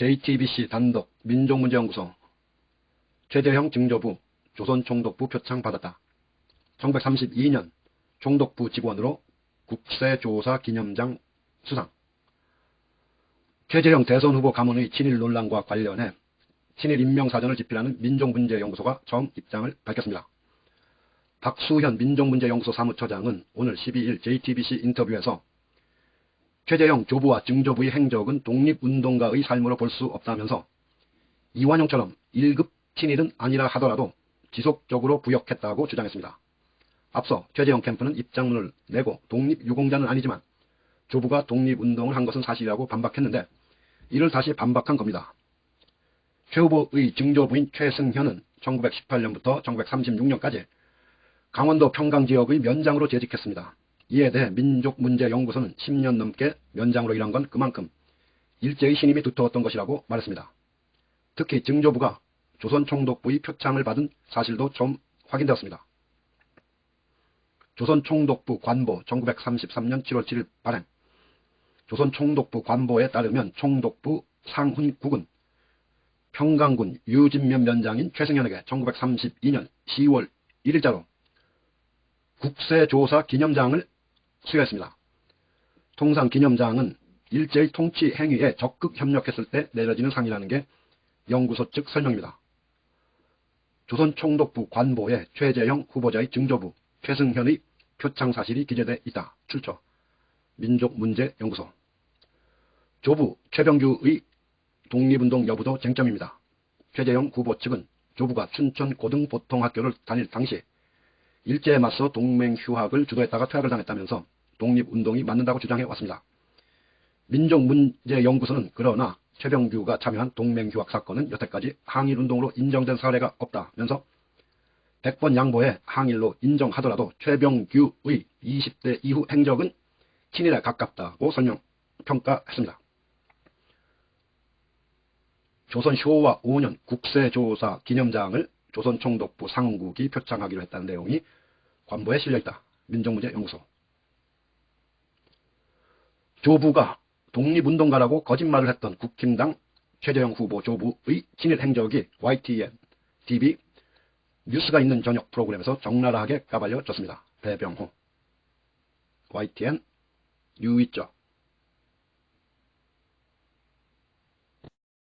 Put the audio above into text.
JTBC 단독 민족문제연구소 최재형 증조부 조선총독부 표창 받았다. 1932년 총독부 직원으로 국세조사 기념장 수상 최재형 대선 후보 가문의 친일 논란과 관련해 친일 인명사전을 집필하는 민족문제연구소가 처음 입장을 밝혔습니다. 박수현 민족문제연구소 사무처장은 오늘 12일 JTBC 인터뷰에서 최재형 조부와 증조부의 행적은 독립운동가의 삶으로 볼 수 없다면서 이완용처럼 1급 친일은 아니라 하더라도 지속적으로 부역했다고 주장했습니다. 앞서 최재형 캠프는 입장문을 내고 독립유공자는 아니지만 조부가 독립운동을 한 것은 사실이라고 반박했는데 이를 다시 반박한 겁니다. 최 후보의 증조부인 최승현은 1918년부터 1936년까지 강원도 평강 지역의 면장으로 재직했습니다. 이에 대해 민족문제연구소는 10년 넘게 면장으로 일한 건 그만큼 일제의 신임이 두터웠던 것이라고 말했습니다. 특히 증조부가 조선총독부의 표창을 받은 사실도 좀 확인되었습니다. 조선총독부 관보 1933년 7월 7일 발행 조선총독부 관보에 따르면 총독부 상훈국은 평강군 유진면 면장인 최승현에게 1932년 10월 1일자로 국세조사 기념장을 수여했습니다. 통상 기념장은 일제의 통치 행위에 적극 협력했을 때 내려지는 상이라는 게 연구소 측 설명입니다. 조선총독부 관보에 최재형 후보자의 증조부 최승현의 표창 사실이 기재돼 있다. 출처 민족문제연구소 조부 최병규의 독립운동 여부도 쟁점입니다. 최재형 후보 측은 조부가 춘천 고등보통학교를 다닐 당시 일제에 맞서 동맹 휴학을 주도했다가 퇴학을 당했다면서 독립운동이 맞는다고 주장해 왔습니다. 민족문제연구소는 그러나 최병규가 참여한 동맹휴학 사건은 여태까지 항일운동으로 인정된 사례가 없다면서 100번 양보해 항일로 인정하더라도 최병규의 20대 이후 행적은 친일에 가깝다고 설명, 평가했습니다. 조선 쇼와 5년 국세조사 기념장을 조선총독부 상국이 표창하기로 했다는 내용이 관보에 실려있다. 민족문제연구소. 조부가 독립운동가라고 거짓말을 했던 국힘당 최재형 후보 조부의 친일 행적이 YTN, TV, 뉴스가 있는 저녁 프로그램에서 적나라하게 까발려졌습니다. 배병호, YTN, 유이적